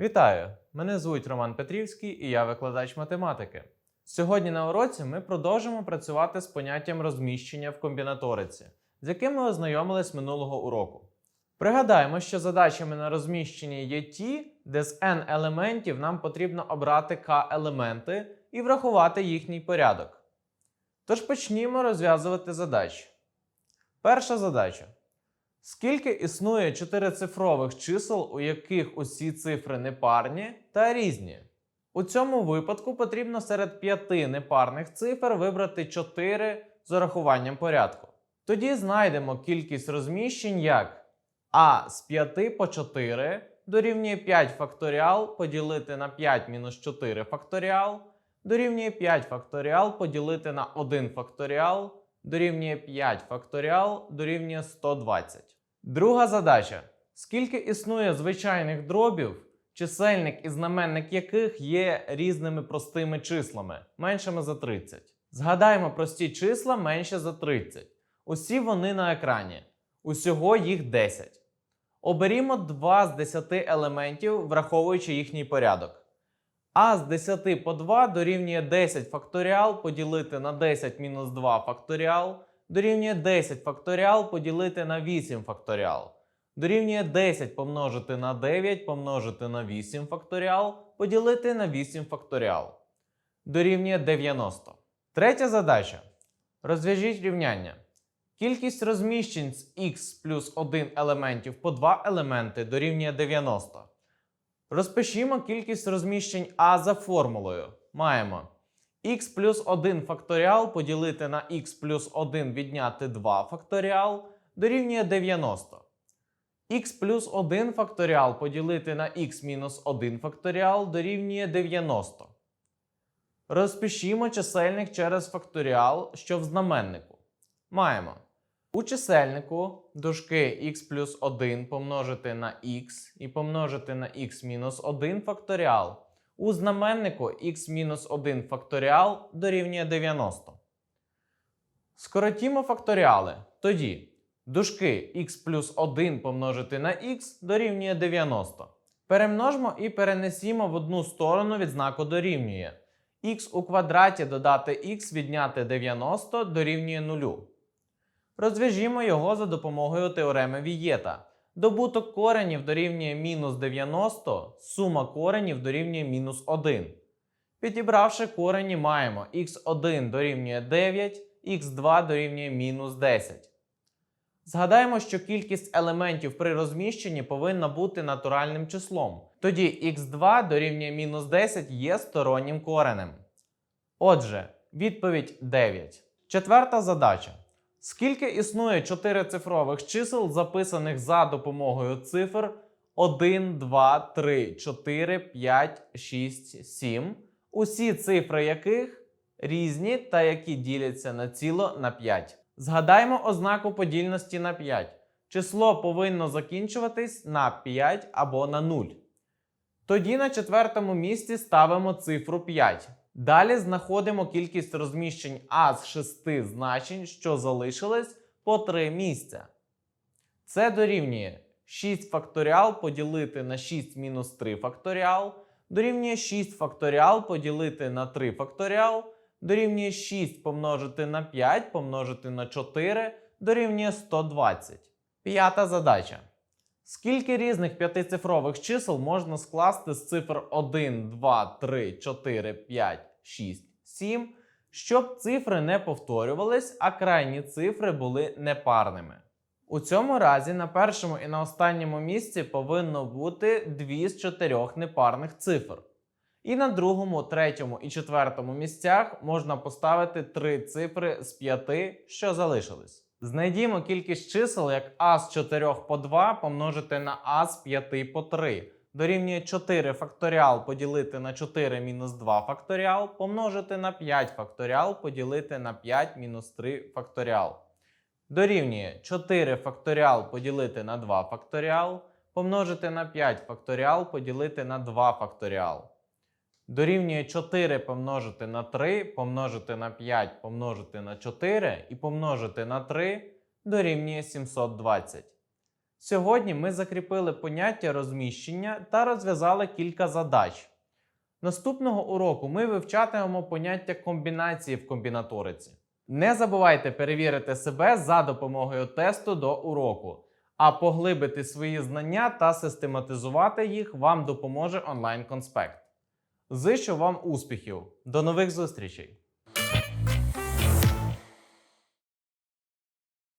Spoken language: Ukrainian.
Вітаю! Мене звуть Роман Петрівський і я викладач математики. Сьогодні на уроці ми продовжимо працювати з поняттям розміщення в комбінаториці, з яким ми ознайомились минулого уроку. Пригадаємо, що задачами на розміщення є ті, де з n елементів нам потрібно обрати k елементи і врахувати їхній порядок. Тож почнімо розв'язувати задачі. Перша задача. Скільки існує чотирицифрових чисел, у яких усі цифри непарні та різні? У цьому випадку потрібно серед п'яти непарних цифр вибрати 4 з урахуванням порядку. Тоді знайдемо кількість розміщень як а з 5 по 4 дорівнює 5 факторіал поділити на 5 мінус 4 факторіал, дорівнює 5 факторіал поділити на 1 факторіал, дорівнює 5 факторіал, дорівнює 120. Друга задача. Скільки існує звичайних дробів, чисельник і знаменник яких є різними простими числами, меншими за 30. Згадаємо прості числа менше за 30. Усі вони на екрані. Усього їх 10. Оберімо 2 з 10 елементів, враховуючи їхній порядок. А з 10 по 2 дорівнює 10 факторіал поділити на 10 мінус 2 факторіал, дорівнює 10 факторіал поділити на 8 факторіал. Дорівнює 10 помножити на 9 помножити на 8 факторіал, поділити на 8 факторіал. Дорівнює 90. Третя задача. Розв'яжіть рівняння. Кількість розміщень з x плюс 1 елементів по 2 елементи дорівнює 90. Розпишімо кількість розміщень А за формулою. Маємо x плюс 1 факторіал поділити на x плюс 1 відняти 2 факторіал дорівнює 90. x плюс 1 факторіал поділити на x мінус 1 факторіал дорівнює 90. Розпишімо чисельник через факторіал, що в знаменнику. Маємо. У чисельнику дужки x плюс 1 помножити на x і помножити на x мінус 1 факторіал. У знаменнику x-1 факторіал дорівнює 90. Скоротімо факторіали. Тоді дужки x плюс 1 помножити на x дорівнює 90. Перемножмо і перенесімо в одну сторону від знаку дорівнює. x у квадраті додати x відняти 90 дорівнює 0. Розв'яжімо його за допомогою теореми Вієта. Добуток коренів дорівнює мінус 90, сума коренів дорівнює мінус 1. Підібравши корені, маємо х1 дорівнює 9, х2 дорівнює мінус 10. Згадаємо, що кількість елементів при розміщенні повинна бути натуральним числом. Тоді х2 дорівнює мінус 10 є стороннім коренем. Отже, відповідь 9. Четверта задача. Скільки існує чотирицифрових чисел, записаних за допомогою цифр 1, 2, 3, 4, 5, 6, 7, усі цифри яких різні та які діляться на ціло на 5. Згадаймо ознаку подільності на 5. Число повинно закінчуватись на 5 або на 0. Тоді на четвертому місці ставимо цифру 5. Далі знаходимо кількість розміщень А з 6 значень, що залишились по 3 місця. Це дорівнює 6 факторіал поділити на 6 мінус 3 факторіал, дорівнює 6 факторіал поділити на 3 факторіал, дорівнює 6 помножити на 5 помножити на 4 дорівнює 120. П'ята задача. Скільки різних п'ятицифрових чисел можна скласти з цифр 1, 2, 3, 4, 5, 6, 7, щоб цифри не повторювались, а крайні цифри були непарними? У цьому разі на першому і на останньому місці повинно бути 2 з 4 непарних цифр. І на другому, третьому і четвертому місцях можна поставити 3 цифри з 5, що залишились. Знайдімо кількість чисел як а з 4 по 2 помножити на а з 5 по 3. Дорівнює 4 факторіал поділити на 4 мінус 2 факторіал, помножити на 5 факторіал поділити на 5 мінус 3 факторіал. Дорівнює 4 факторіал поділити на 2 факторіал, помножити на 5 факторіал поділити на 2 факторіал. Дорівнює 4 помножити на 3, помножити на 5, помножити на 4 і помножити на 3 дорівнює 720. Сьогодні ми закріпили поняття розміщення та розв'язали кілька задач. Наступного уроку ми вивчатимемо поняття комбінації в комбінаториці. Не забувайте перевірити себе за допомогою тесту до уроку, а поглибити свої знання та систематизувати їх вам допоможе онлайн-конспект. Зичу вам успіхів! До нових зустрічей!